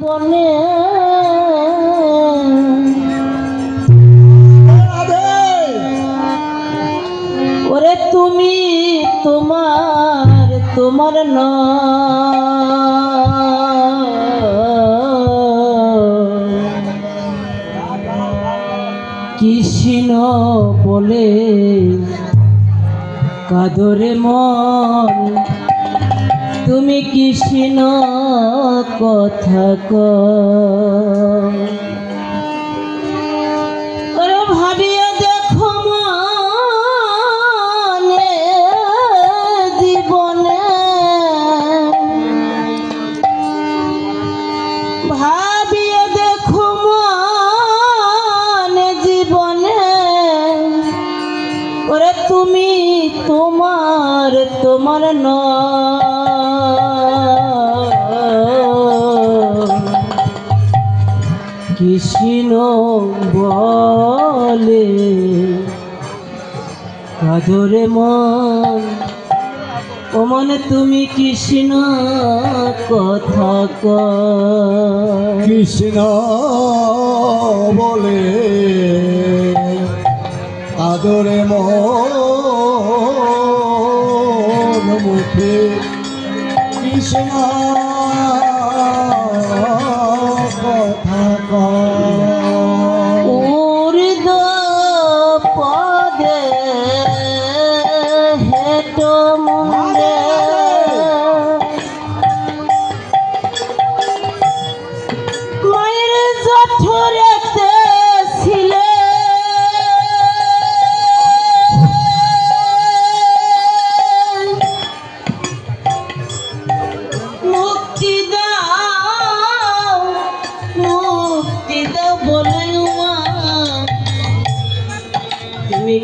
বনে ওরে তুমি তোমার তোমার ন কৃষ্ণ বলে কাদরে মন। তুমি কৃষ্ণ কথা। ওরে ভাবিয়া দেখো জীবনে। ভাবিয়া দেখো জীবনে। তুমি তোমার তোমার ন কৃষ্ণ বলে, কাদরে মন। ও মনে তুমি কৃষ্ণ কথা কৃষ্ণ বলে আদরে মন মুখে কৃষ্ণ জঠরেতে ছিলে মুক্তি দাও মুক্তি দাও বলে তুমি